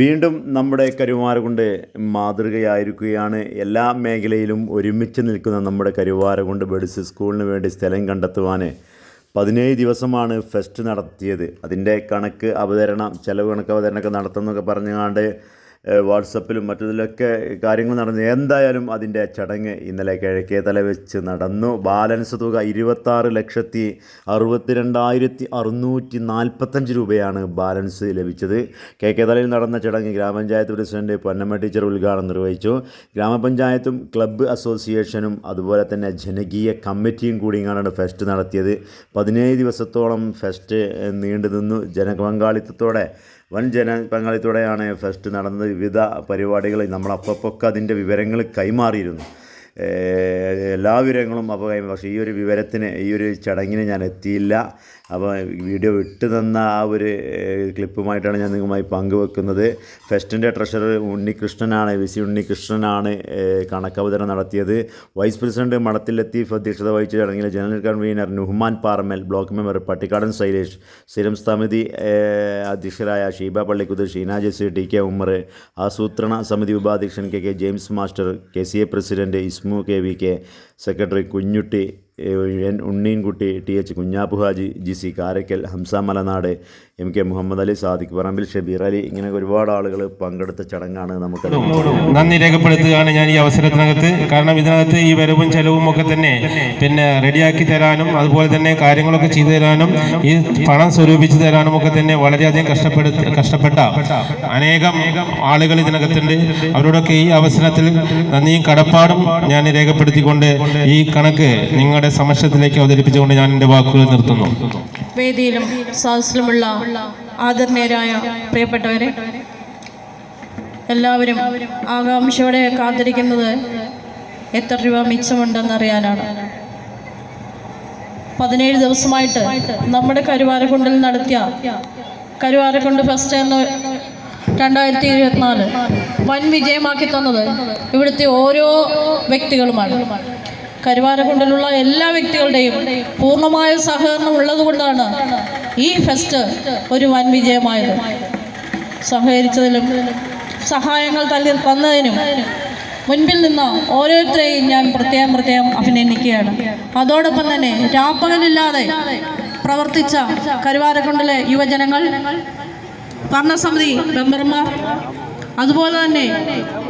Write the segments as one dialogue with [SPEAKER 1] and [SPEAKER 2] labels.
[SPEAKER 1] വീണ്ടും നമ്മുടെ കരുവാരകുണ്ട് മാതൃകയായിരിക്കുകയാണ്. എല്ലാ മേഖലയിലും ഒരുമിച്ച് നിൽക്കുന്ന നമ്മുടെ കരുവാരകുണ്ട് ബേഡ്സ് സ്കൂളിന് വേണ്ടി സ്ഥലം കണ്ടെത്തുവാൻ പതിനേഴ് ദിവസമാണ് ഫെസ്റ്റ് നടത്തിയത്. അതിന്റെ കണക്ക് അവതരണം ചെലവ് കണക്ക് അവതരണമൊക്കെ നടത്തുന്നൊക്കെ പറഞ്ഞുകൊണ്ട് വാട്സപ്പിലും മറ്റതിലൊക്കെ കാര്യങ്ങൾ നടന്നു. എന്തായാലും അതിന്റെ ചടങ്ങ് ഇന്നലെ കിഴക്കേതല വെച്ച് നടന്നു. ബാലൻസ് തുക ഇരുപത്താറ് ലക്ഷത്തി അറുപത്തി രണ്ടായിരത്തി അറുന്നൂറ്റി നാൽപ്പത്തഞ്ച് രൂപയാണ് ബാലൻസ് ലഭിച്ചത്. കേക്കേതലയിൽ നടന്ന ചടങ്ങ് ഗ്രാമപഞ്ചായത്ത് പ്രസിഡന്റ് പൊന്നമ്മ ടീച്ചർ ഉദ്ഘാടനം നിർവഹിച്ചു. ഗ്രാമപഞ്ചായത്തും ക്ലബ്ബ് അസോസിയേഷനും അതുപോലെ തന്നെ ജനകീയ കമ്മിറ്റിയും കൂടിയാണ് ഫെസ്റ്റ് നടത്തിയത്. പതിനേഴ് ദിവസത്തോളം ഫെസ്റ്റ് നീണ്ടു നിന്നു ജനപങ്കാളിത്തത്തോടെ വൻ ജന പങ്കാളിത്തോടെയാണ് ഫെസ്റ്റ് നടന്നത്. വിവിധ പരിപാടികൾ നമ്മൾ അപ്പപ്പൊക്കെ അതിന്റെ വിവരങ്ങൾ കൈമാറിയിരുന്നു. എല്ലാ വിവരങ്ങളും അപ്പോൾ പക്ഷേ ഈ ഒരു വിവരത്തിന് ഈ ഒരു ചടങ്ങിന് ഞാൻ എത്തിയില്ല. അപ്പോൾ വീഡിയോ വിട്ടു തന്ന ആ ഒരു ക്ലിപ്പുമായിട്ടാണ് ഞാൻ നിങ്ങളുമായി പങ്കുവെക്കുന്നത്. ഫെസ്റ്റിന്റെ ട്രഷറർ ഉണ്ണികൃഷ്ണനാണ് വി സി ഉണ്ണികൃഷ്ണനാണ് കണക്കവതരണം നടത്തിയത്. വൈസ് പ്രസിഡന്റ് മടത്തിൽ ലത്തീഫ് അധ്യക്ഷത വഹിച്ച ചടങ്ങിൽ general convener Nuhman Paramal block member Pattikkadan Shailesh സ്ഥിരം സമിതി അധ്യക്ഷരായ ഷീബ പള്ളിക്കുത് ഷീന ജെസി ടി കെ ഉമ്മർ ആസൂത്രണ സമിതി ഉപാധ്യക്ഷൻ K K James master K C A president Ismu K V K secretary Kunjutty N Unneenkutty T H Kunjappu Haji G C Karakkal Hamsa Malanad M K Muhammad Ali Sadiq Parambil Shabeer Ali ഇങ്ങനെ ഒരുപാട് ആളുകൾ പങ്കെടുത്ത ചടങ്ങാണ് നമുക്ക്
[SPEAKER 2] നന്ദി രേഖപ്പെടുത്തുകയാണ് ഞാൻ ഈ അവസരത്തിനകത്ത്. കാരണം ഇതിനകത്ത് ഈ വരവും ചെലവും ഒക്കെ തന്നെ പിന്നെ റെഡിയാക്കി തരാനും അതുപോലെ തന്നെ കാര്യങ്ങളൊക്കെ ചെയ്തു തരാനും ഈ പണം സ്വരൂപിച്ചു തരാനും ഒക്കെ തന്നെ വളരെയധികം കഷ്ടപ്പെടുത്ത കഷ്ടപ്പെട്ട അനേകം ആളുകൾ ഇതിനകത്തുണ്ട്. അവരോടൊക്കെ ഈ അവസരത്തിൽ നന്ദിയും കടപ്പാടും ഞാൻ രേഖപ്പെടുത്തിക്കൊണ്ട് ഈ കണക്ക് നിങ്ങളുടെ സമക്ഷത്തിലേക്ക് അവതരിപ്പിച്ചുകൊണ്ട് ഞാൻ എന്റെ വാക്കുകൾ നിർത്തുന്നു.
[SPEAKER 3] വേദിയിലും സദസ്സിലുമുള്ള ആദരണീയരായ പ്രിയപ്പെട്ടവരെ എല്ലാവരും ആകാംക്ഷയോടെ കാത്തിരിക്കുന്നത് എത്ര രൂപ മിച്ചമുണ്ടെന്നറിയാനാണ്. പതിനേഴ് ദിവസമായിട്ട് നമ്മുടെ കരുവാരക്കുണ്ടിൽ നടത്തിയ കരുവാരക്കുണ്ട് ഫെസ്റ്റ് എന്ന രണ്ടായിരത്തി ഇരുപത്തിനാല് വൻ വിജയമാക്കി തന്നത് ഇവിടുത്തെ ഓരോ വ്യക്തികളുമാണ്. കരുവാരക്കുണ്ടിലുള്ള എല്ലാ വ്യക്തികളുടെയും പൂർണമായ സഹകരണം ഉള്ളതുകൊണ്ടാണ് ഈ ഫെസ്റ്റ് ഒരു വൻ വിജയമായത്. സഹകരിച്ചതിലും സഹായങ്ങൾ തല്ലി തന്നതിനും മുൻപിൽ നിന്ന് ഓരോരുത്തരെയും ഞാൻ പ്രത്യേകം പ്രത്യേകം അഭിനന്ദിക്കുകയാണ്. അതോടൊപ്പം തന്നെ രാപ്പകലില്ലാതെ പ്രവർത്തിച്ച കരുവാരക്കുണ്ടിലെ യുവജനങ്ങൾ ഭരണസമിതി മെമ്പർമാർ അതുപോലെ തന്നെ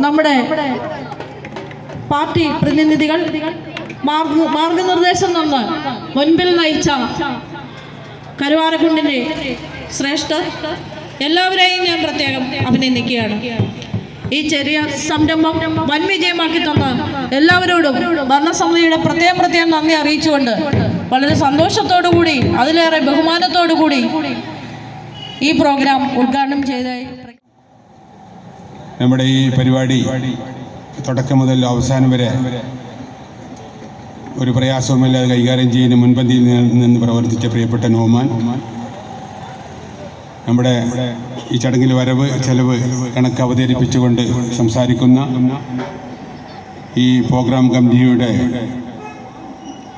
[SPEAKER 3] നമ്മുടെ പാർട്ടി പ്രതിനിധികൾ മാർഗ മാർഗനിർദ്ദേശം തന്ന് മുൻപിൽ നയിച്ച കരുവാരക്കുണ്ടിന്റെ ശ്രേഷ്ഠ എല്ലാവരെയും ഞാൻ പ്രത്യേകം അഭിനന്ദിക്കുകയാണ്. ഈ ചെറിയ സംരംഭം വൻ വിജയമാക്കി തന്ന എല്ലാവരോടും ഭരണസമിതിയുടെ പ്രത്യേകം പ്രത്യേകം നന്ദി അറിയിച്ചുകൊണ്ട് വളരെ കൂടി അതിലേറെ ബഹുമാനത്തോടു കൂടി ഈ പ്രോഗ്രാം ഉദ്ഘാടനം ചെയ്തായി
[SPEAKER 4] നമ്മുടെ ഈ പരിപാടി തുടക്കം മുതൽ അവസാനം വരെ ഒരു പ്രയാസവുമില്ലാതെ കൈകാര്യം ചെയ്യുന്ന മുൻപന്തിയിൽ നിന്ന് പ്രവർത്തിച്ച പ്രിയപ്പെട്ട നോമാൻ. നമ്മുടെ ഈ ചടങ്ങിൽ വരവ് ചെലവ് കണക്ക് അവതരിപ്പിച്ചുകൊണ്ട് സംസാരിക്കുന്ന ഈ പ്രോഗ്രാം കമ്മിറ്റിയുടെ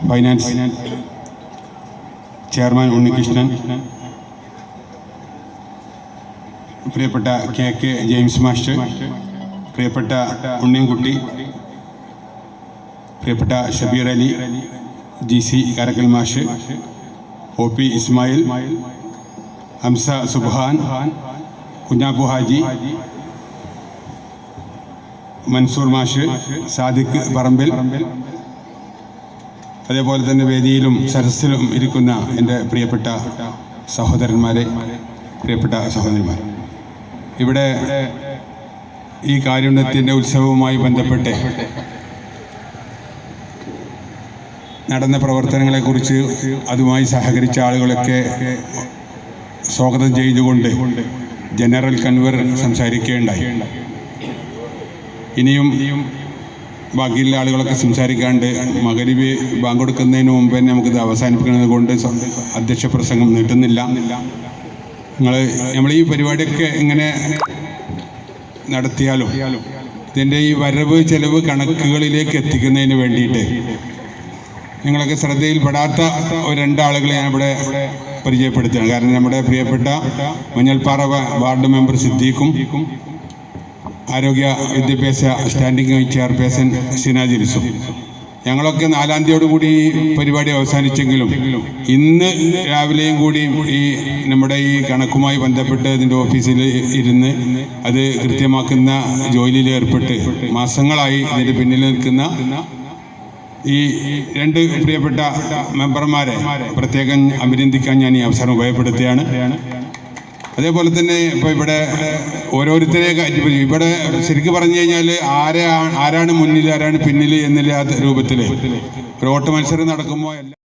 [SPEAKER 4] ഫൈനാൻസ് ചെയർമാൻ ഉണ്ണികൃഷ്ണൻ പ്രിയപ്പെട്ട കെ കെ ജെയിംസ് മാസ്റ്റർ പ്രിയപ്പെട്ട ഉണ്ണിൻകുട്ടി പ്രിയപ്പെട്ട ഷബീർ അലി ജി സി കരക്കൽ മാഷ് ഒ പി ഇസ്മായിൽ ഹംസ സുബ്ഹാൻ കുഞ്ഞാപ്പു ഹാജി മൻസൂർ മാഷ് സാദിഖ് പറമ്പിൽ അതേപോലെ തന്നെ വേദിയിലും സരസിലും ഇരിക്കുന്ന എന്റെ പ്രിയപ്പെട്ട സഹോദരന്മാരെ പ്രിയപ്പെട്ട സഹോദരിമാർ ഇവിടെ ഈ കാരുണ്യത്തിന്റെ ഉത്സവവുമായി ബന്ധപ്പെട്ട് നടന്ന പ്രവർത്തനങ്ങളെക്കുറിച്ച് അതുമായി സഹകരിച്ച ആളുകളൊക്കെ സ്വാഗതം ചെയ്തുകൊണ്ട് ജനറൽ കൺവർ സംസാരിക്കുകയുണ്ടായി ഇനിയും ബാക്കിയുള്ള ആളുകളൊക്കെ സംസാരിക്കാണ്ട് മകരി ബാങ്ക് കൊടുക്കുന്നതിന് മുമ്പ് തന്നെ നമുക്കിത് അവസാനിപ്പിക്കുന്നത് കൊണ്ട് അധ്യക്ഷ പ്രസംഗം നീട്ടുന്നില്ല. നിങ്ങൾ നമ്മൾ ഈ പരിപാടിയൊക്കെ ഇങ്ങനെ നടത്തിയാലും ഇതിന്റെ ഈ വരവ് ചെലവ് കണക്കുകളിലേക്ക് എത്തിക്കുന്നതിന് വേണ്ടിയിട്ട് നിങ്ങളൊക്കെ ശ്രദ്ധയിൽപ്പെടാത്ത ഒരു രണ്ടാളുകളെ ഇവിടെ പരിചയപ്പെടുത്തുകയാണ്. കാരണം നമ്മുടെ പ്രിയപ്പെട്ട മഞ്ഞൾപ്പാറ വാർഡ് മെമ്പർ സിദ്ദീഖും ആരോഗ്യ വിദ്യാഭ്യാസ സ്റ്റാൻഡിംഗ് കമ്മിറ്റി ചെയർപേഴ്സൺ സിന ഞങ്ങളൊക്കെ നാലാം തീയതിയോടുകൂടി പരിപാടി അവസാനിച്ചെങ്കിലും ഇന്ന് രാവിലെയും കൂടി ഈ നമ്മുടെ ഈ കണക്കുമായി ബന്ധപ്പെട്ട് ഇതിന്റെ ഓഫീസിൽ ഇരുന്ന് അത് കൃത്യമാക്കുന്ന ജോലിയിൽ ഏർപ്പെട്ട് മാസങ്ങളായി ഇതിന്റെ പിന്നിൽ നിൽക്കുന്ന ഈ രണ്ട് പ്രിയപ്പെട്ട മെമ്പർമാരെ പ്രത്യേകം അഭിനന്ദിക്കാൻ ഞാൻ ഈ അവസരം ഉപയോഗപ്പെടുത്തുകയാണ്. അതേപോലെ തന്നെ ഇപ്പോൾ ഇവിടെ ഓരോരുത്തരെ ഇവിടെ ശരിക്കും പറഞ്ഞു കഴിഞ്ഞാൽ ആരെ ആരാണ് മുന്നിൽ ആരാണ് പിന്നിൽ എന്നില്ലാത്ത രൂപത്തിൽ ഒരു ഓട്ട് മത്സരം നടക്കുമ്പോൾ